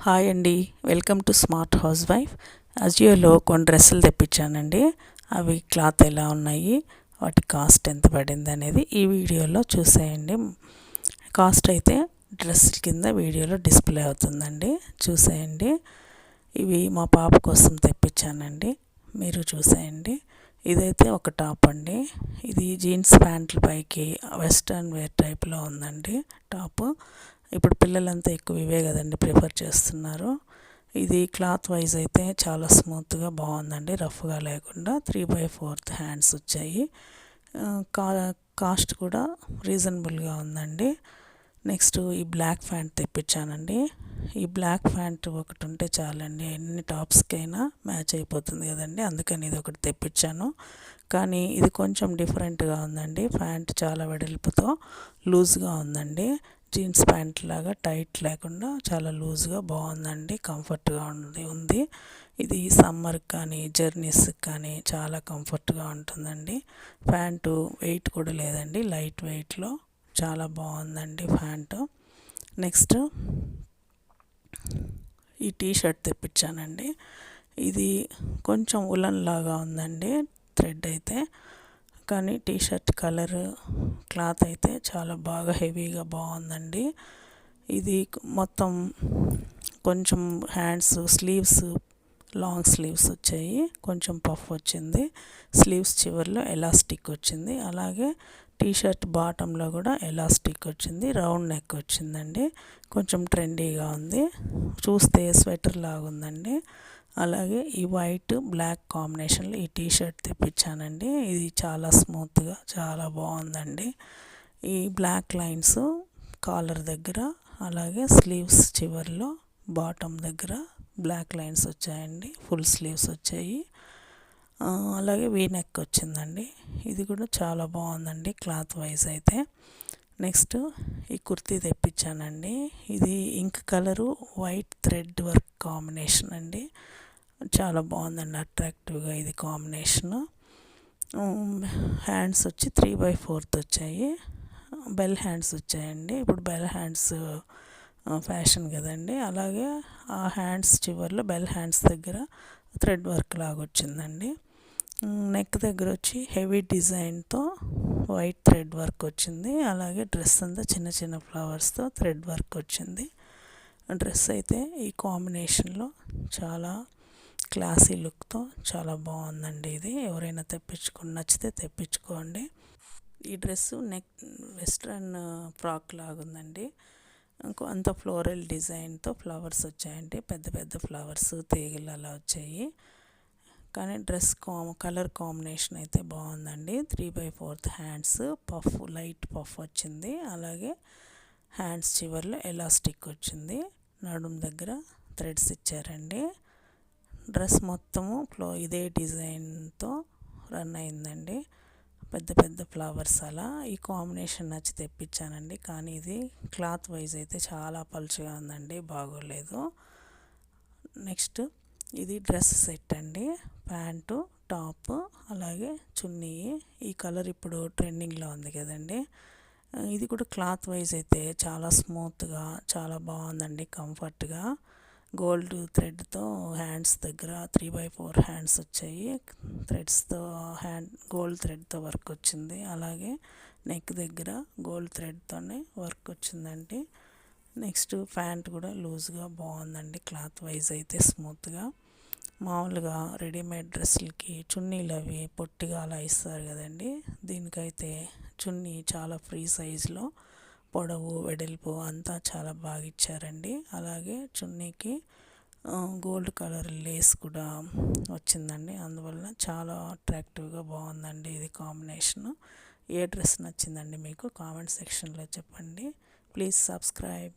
Hi అండి. Welcome to smart housewife. అజియోలో కొన్ని డ్రెస్సులు తెప్పించానండి. అవి క్లాత్ ఎలా ఉన్నాయి వాటి కాస్ట్ ఎంత పడింది అనేది ఈ వీడియోలో చూసేయండి. కాస్ట్ అయితే డ్రెస్ కింద వీడియోలో డిస్ప్లే అవుతుందండి. చూసేయండి. ఇవి మా పాప కోసం తెప్పించానండి. మీరు చూసేయండి. ఇదైతే ఒక టాప్ అండి. ఇది జీన్స్ ప్యాంట్ల పైకి వెస్ట్రన్ వేర్ టైప్లో ఉందండి టాప్. ఇప్పుడు పిల్లలంతా ఎక్కువ ఇవే కదండి ప్రిఫర్ చేస్తున్నారు. ఇది క్లాత్ వైజ్ అయితే చాలా స్మూత్గా బాగుందండి. రఫ్గా లేకుండా త్రీ బై ఫోర్త్ హ్యాండ్స్ వచ్చాయి. కా కాస్ట్ కూడా రీజనబుల్గా ఉందండి. నెక్స్ట్ ఈ బ్లాక్ ప్యాంట్ తెప్పించానండి. ఈ బ్లాక్ ప్యాంట్ ఒకటి ఉంటే చాలండి. ఎన్ని టాప్స్కైనా మ్యాచ్ అయిపోతుంది కదండి. అందుకని ఇది ఒకటి తెప్పించాను. కానీ ఇది కొంచెం డిఫరెంట్గా ఉందండి. ప్యాంట్ చాలా వెడల్పుతో లూజ్గా ఉందండి. జీన్స్ ప్యాంట్ లాగా టైట్ లేకుండా చాలా లూజ్గా బాగుందండి కంఫర్ట్గా ఉంది ఉంది. ఇది సమ్మర్ కానీ జర్నీస్కి కానీ చాలా కంఫర్ట్గా ఉంటుందండి. ప్యాంటు వెయిట్ కూడా లేదండి లైట్ వెయిట్లో చాలా బాగుందండి ప్యాంటు. నెక్స్ట్ ఈ టీ షర్ట్ తెప్పించానండి. ఇది కొంచెం ఉలన్ లాగా ఉందండి థ్రెడ్ అయితే. కానీ టీ షర్ట్ కలర్ క్లాత్ అయితే చాలా బాగా హెవీగా బాగుందండి. ఇది మొత్తం కొంచెం హ్యాండ్స్ స్లీవ్స్ లాంగ్ స్లీవ్స్ వచ్చాయి. కొంచెం పఫ్ వచ్చింది. స్లీవ్స్ చివరిలో ఎలాస్టిక్ వచ్చింది. అలాగే టీ షర్ట్ బాటంలో కూడా ఎలాస్టిక్ వచ్చింది. రౌండ్ నెక్ వచ్చిందండి. కొంచెం ట్రెండీగా ఉంది. చూస్తే స్వెటర్ లాగుందండి. అలాగే ఈ వైట్ బ్లాక్ కాంబినేషన్లో ఈ టీ షర్ట్ తెప్పించానండి. ఇది చాలా స్మూత్గా చాలా బాగుందండి. ఈ బ్లాక్ లైన్స్ కాలర్ దగ్గర అలాగే స్లీవ్స్ చివరిలో బాటమ్ దగ్గర బ్లాక్ లైన్స్ వచ్చాయండి. ఫుల్ స్లీవ్స్ వచ్చాయి. అలాగే వీ నెక్ వచ్చిందండి. ఇది కూడా చాలా బాగుందండి క్లాత్ వైజ్ అయితే. నెక్స్ట్ ఈ కుర్తీ తెప్పించానండి. ఇది ink colour white thread work combination అండి. చాలా బాగుందండి అట్రాక్టివ్గా ఇది కాంబినేషను హ్యాండ్స్ వచ్చి త్రీ బై ఫోర్త్ వచ్చాయి. బెల్ హ్యాండ్స్ వచ్చాయండి. ఇప్పుడు బెల్ హ్యాండ్స్ ఫ్యాషన్ కదండి. అలాగే ఆ హ్యాండ్స్ చివరిలో బెల్ హ్యాండ్స్ దగ్గర థ్రెడ్ వర్క్ లాగా వచ్చిందండి. నెక్ దగ్గర వచ్చి హెవీ డిజైన్తో వైట్ థ్రెడ్ వర్క్ వచ్చింది. అలాగే డ్రెస్ అంతా చిన్న చిన్న ఫ్లవర్స్తో థ్రెడ్ వర్క్ వచ్చింది. డ్రెస్ అయితే ఈ కాంబినేషన్లో చాలా క్లాసీ లుక్తో చాలా బాగుందండి ఇది. ఎవరైనా తెప్పించుకుని నచ్చితే తెప్పించుకోండి. ఈ డ్రెస్సు నెక్ వెస్ట్రన్ ఫ్రాక్ లాగుందండి. అంత ఫ్లోరల్ డిజైన్తో ఫ్లవర్స్ వచ్చాయండి. పెద్ద పెద్ద ఫ్లవర్స్ తీగలు అలా వచ్చాయి. కానీ డ్రెస్ కామ్ కలర్ కాంబినేషన్ అయితే బాగుందండి three by fourth hands puff light puff వచ్చింది. అలాగే హ్యాండ్స్ చివరిలో ఎలాస్టిక్ వచ్చింది. నడుం దగ్గర థ్రెడ్స్ ఇచ్చారండి. డ్రెస్ మొత్తము ఫ్లో ఇదే డిజైన్తో రన్ అయిందండి. పెద్ద పెద్ద ఫ్లవర్స్ అలా. ఈ కాంబినేషన్ నచ్చి తెప్పించానండి. కానీ ఇది క్లాత్ వైజ్ అయితే చాలా పలుచగా ఉందండి. బాగోలేదు. నెక్స్ట్ ఇది డ్రెస్ సెట్ అండి. ప్యాంటు టాప్ అలాగే చున్నీ. ఈ కలర్ ఇప్పుడు ట్రెండింగ్లో ఉంది కదండి. ఇది కూడా క్లాత్ వైజ్ అయితే చాలా స్మూత్గా చాలా బాగుందండి. కంఫర్ట్గా. గోల్డ్ థ్రెడ్తో హ్యాండ్స్ దగ్గర త్రీ బై ఫోర్ హ్యాండ్స్ వచ్చాయి. థ్రెడ్స్తో హ్యాండ్ గోల్డ్ థ్రెడ్తో వర్క్ వచ్చింది. అలాగే నెక్ దగ్గర గోల్డ్ థ్రెడ్తోనే వర్క్ వచ్చిందండి. నెక్స్ట్ ప్యాంట్ కూడా లూజ్గా బాగుందండి. క్లాత్ వైజ్ అయితే స్మూత్గా. మామూలుగా రెడీమేడ్ డ్రెస్సులకి చున్నీలు అవి పొట్టిగా అలా ఇస్తారు కదండి. దీనికైతే చున్నీ చాలా ఫ్రీ సైజులో పొడవు వెడల్పు అంతా చాలా బాగా ఇచ్చారండి. అలాగే చున్నీకి గోల్డ్ కలర్ లేస్ కూడా వచ్చిందండి. అందువల్ల చాలా అట్రాక్టివ్గా బాగుందండి ఇది కాంబినేషన్. ఏ డ్రెస్ నచ్చిందండి మీకు కామెంట్ సెక్షన్లో చెప్పండి. Please subscribe.